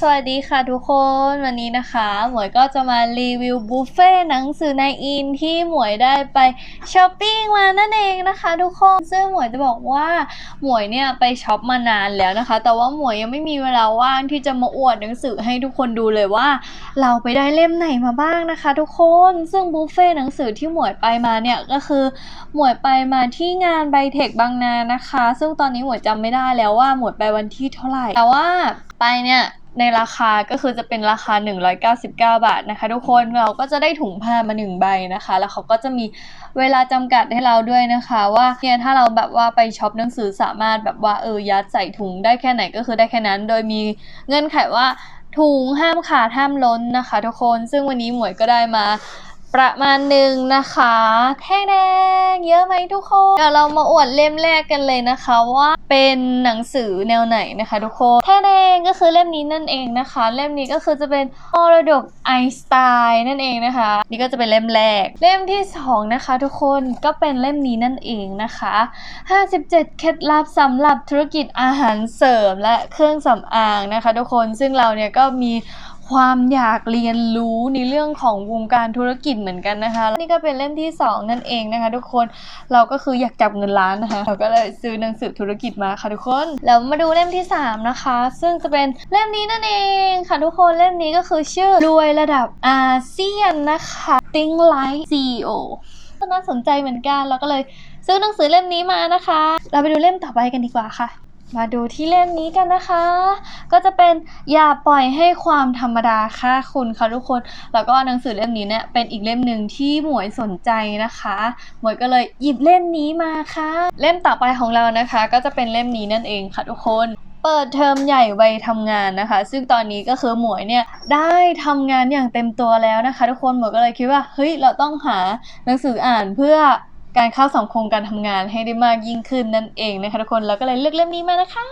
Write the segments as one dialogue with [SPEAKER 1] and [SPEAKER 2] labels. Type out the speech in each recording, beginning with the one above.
[SPEAKER 1] สวัสดีค่ะทุกคนวันนี้นะคะ หมวยก็จะมารีวิวบุฟเฟ่หนังสือในอินที่หมวยได้ไปช้อปปิ้งมานั่นเองนะคะ ทุกคนซึ่งหมวยจะบอกว่าหมวยเนี่ยไปช็อปมานานแล้วนะคะ แต่ว่าหมวยยังไม่มีเวลาว่างที่จะมาอวดหนังสือให้ทุกคนดูเลยว่า เราไปได้เล่มไหนมาบ้างนะคะ ทุกคนซึ่งบุฟเฟ่หนังสือที่หมวยไปมาเนี่ยก็คือหมวยไปมาที่งานไบเทคบางนานะคะ ซึ่งตอนนี้หมวยจำไม่ได้แล้วว่าหมวยไปวันที่เท่าไหร่แต่ว่าไปเนี่ย ในราคาก็คือจะเป็นราคา 199 บาทนะคะ ทุกคนเราก็จะได้ถุงผ้ามาหนึ่งใบนะคะ แล้วเขาก็จะมีเวลาจำกัดให้เราด้วยนะคะ ว่าเนี่ยถ้าเราแบบว่าไปช็อปหนังสือสามารถแบบว่าเออยัดใส่ถุงได้แค่ไหนก็คือได้แค่นั้น โดยมีเงื่อนไขว่าถุงห้ามขาดห้ามล้นนะคะ ทุกคนซึ่งวันนี้หมวยก็ได้มา ประมาณหนึ่งนะคะ แท่งแดงเยอะไหมทุกคน เดี๋ยวเรามาอวดเล่มแรกกันเลยนะคะว่าเป็นหนังสือแนวไหนนะคะทุกคน แท่งแดงก็คือเล่มนี้นั่นเองนะคะ เล่มนี้ก็คือจะเป็นมรดกไอน์สไตน์นั่นเองนะคะ นี่ก็จะเป็นเล่มแรก เล่มที่สองนะคะทุกคนก็เป็นเล่มนี้นั่นเองนะคะ 57 เคล็ดลับสำหรับธุรกิจอาหารเสริมและเครื่องสำอางนะคะ ทุกคนซึ่งเราเนี่ยก็มี ความอยากเรียนรู้ในเรื่องของวงการธุรกิจเหมือนกันนะคะ นี่ก็เป็นเล่มที่ 2 นั่นเองนะคะ ทุกคนเราก็คืออยากจับเงินล้านนะคะ เราก็เลยซื้อหนังสือธุรกิจมาค่ะทุกคนแล้วมาดูเล่มที่ 3 นะคะ ซึ่งจะเป็นเล่มนี้นั่นเองค่ะทุกคนเล่มนี้ก็คือชื่อรวยระดับอาเซียนนะคะ Think Like CEO ก็น่าสนใจเหมือนกันเราก็เลยซื้อหนังสือเล่มนี้มานะคะ เราไปดูเล่มต่อไปกันดีกว่าค่ะ มาดูที่เล่มนี้กันนะคะ ก็จะเป็นอย่าปล่อยให้ความธรรมดาค่าคุณค่ะทุกคน แล้วก็หนังสือเล่มนี้เนี่ยเป็นอีกเล่มหนึ่งที่หมวยสนใจนะคะ หมวยก็เลยหยิบเล่มนี้มาค่ะ เล่มต่อไปของเรานะคะ ก็จะเป็นเล่มนี้นั่นเองค่ะทุกคนเปิดเทอมใหญ่วัยทำงานนะคะ ซึ่งตอนนี้ก็คือหมวยเนี่ยได้ทำงานอย่างเต็มตัวแล้วนะคะ ทุกคนหมวยก็เลยคิดว่าเฮ้ยเราต้องหาหนังสืออ่านเพื่อ การเข้าสังคมการทำงานให้ได้มากยิ่งขึ้นนั่นเองนะคะทุกคนแล้วก็เลยเลือกเล่มนี้มานะคะ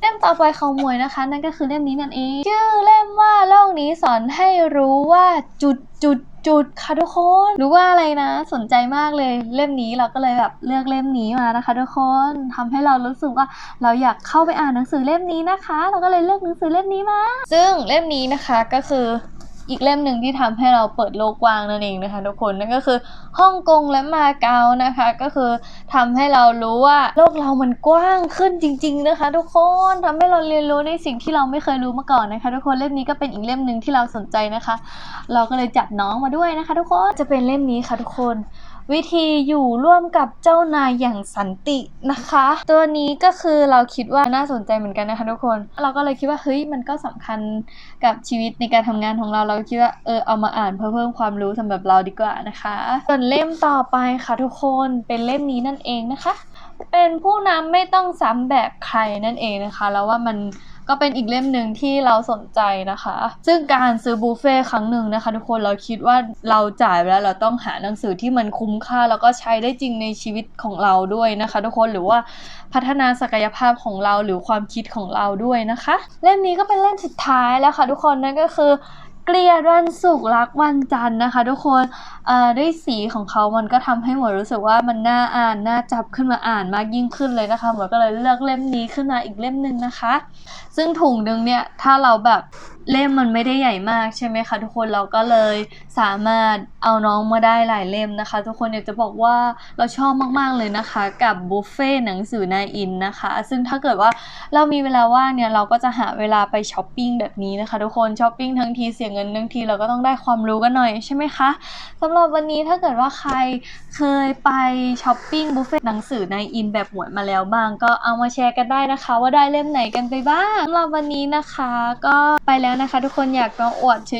[SPEAKER 1] เล่มต่อไปของมวยนะคะ นั่นก็คือเล่มนี้นั่นเอง ชื่อเล่มว่าโลกนี้สอนให้รู้ว่าจุดจุดจุดค่ะทุกคนรู้ว่าอะไรนะ สนใจมากเลยเล่มนี้เราก็เลยแบบเลือกเล่มนี้มานะคะ ทุกคนทำให้เรารู้สึกว่าเราอยากเข้าไปอ่านหนังสือเล่มนี้นะคะ เราก็เลยเลือกหนังสือเล่มนี้มา ซึ่งเล่มนี้นะคะก็คือ อีกเล่มหนึ่งที่ทำให้เราเปิดโลกกว้างนั่นเองนะคะทุกคนนั่นก็คือฮ่องกงและมาเก๊านะคะก็คือทำให้เรารู้ว่าโลกเรามันกว้างขึ้นจริง ๆนะคะ ทุกคนทำให้เราเรียนรู้ในสิ่งที่เราไม่เคยรู้มาก่อนนะคะ ทุกคนเล่มนี้ก็เป็นอีกเล่มหนึ่งที่เราสนใจนะคะ เราก็เลยจับน้องมาด้วยนะคะ ทุกคนจะเป็นเล่มนี้ค่ะทุกคน วิธีอยู่ร่วมกับเจ้านายอย่างสันตินะคะ ตัวนี้ก็คือเราคิดว่าน่าสนใจเหมือนกันนะคะทุกคน เราก็เลยคิดว่าเฮ้ยมันก็สำคัญกับชีวิตในการทำงานของเราเราคิดว่าเออเอามาอ่านเพื่อเพิ่มความรู้สำหรับเราดีกว่านะคะส่วนเล่มต่อไปค่ะทุกคนเป็นเล่มนี้นั่นเองนะคะ เป็นผู้นำไม่ต้องซ้ำแบบใครนั่นเองนะคะ แล้วว่ามัน ก็เป็นอีกเล่มหนึ่งที่เราสนใจนะคะ ซึ่งการซื้อบุฟเฟ่ครั้งหนึ่งนะคะ ทุกคนเราคิดว่าเราจ่ายไปแล้วเราต้องหาหนังสือที่มันคุ้มค่า แล้วก็ใช้ได้จริงในชีวิตของเราด้วยนะคะ ทุกคนหรือว่าพัฒนาศักยภาพของเราหรือความคิดของเราด้วยนะคะ เล่มนี้ก็เป็นเล่มสุดท้ายแล้วค่ะ ทุกคนนั่นก็คือ เกลียดวันศุกร์รักวันจันทร์นะคะ ทุกคนด้วยสีของเขามันก็ทำให้หมวยรู้สึกว่ามันน่าอ่านน่าจับขึ้นมาอ่านมากยิ่งขึ้นเลยนะคะหมวยก็เลยเลือกเล่มนี้ขึ้นมาอีกเล่มหนึ่งนะคะ ซึ่งถุงหนึ่งเนี่ยถ้าเราแบบ เล่มมันไม่ได้ใหญ่มากใช่ไหมคะทุกคนเราก็เลยสามารถเอาน้องมาได้หลายเล่มนะคะ ทุกคนอยากจะบอกว่าเราชอบมากๆเลยนะคะ กับบุฟเฟ่หนังสือนายอินนะคะ ซึ่งถ้าเกิดว่าเรามีเวลาว่างเนี่ยเราก็จะหาเวลาไปช้อปปิ้งแบบนี้นะคะ ทุกคนช้อปปิ้งทั้งทีเสียเงินทั้งทีเราก็ต้องได้ความรู้กันหน่อยใช่ไหมคะสำหรับวันนี้ถ้าเกิดว่าใครเคยไปช้อปปิ้งบุฟเฟ่หนังสือนายอินแบบหมวยมาแล้วบ้างก็เอามาแชร์กันได้นะคะ ว่าได้เล่มไหนกันไปบ้างสำหรับวันนี้นะคะ ก็ไปแล้วนะคะ ทุกคนอยากมาอวดเฉ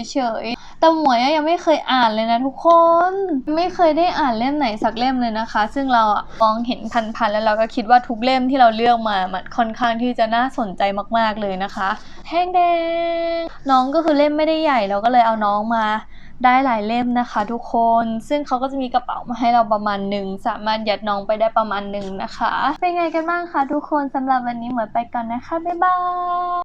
[SPEAKER 1] ยๆ แต่หมวยยังไม่เคยอ่านเลยนะทุกคน ไม่เคยได้อ่านเล่มไหนสักเล่มเลยนะคะ ซึ่งเราอะมองเห็นพันๆแล้วเราก็คิดว่าทุกเล่มที่เราเลือกมามันค่อนข้างที่จะน่าสนใจมากๆเลยนะคะแท่งแดงน้องก็คือเล่มไม่ได้ใหญ่เราก็เลยเอาน้องมาได้หลายเล่มนะคะทุกคน ซึ่งเขาก็จะมีกระเป๋ามาให้เราประมาณหนึ่ง สามารถยัดน้องไปได้ประมาณหนึ่งนะคะ เป็นไงกันบ้างคะทุกคนสำหรับวันนี้เหมวยไปก่อนนะคะ บ๊ายบาย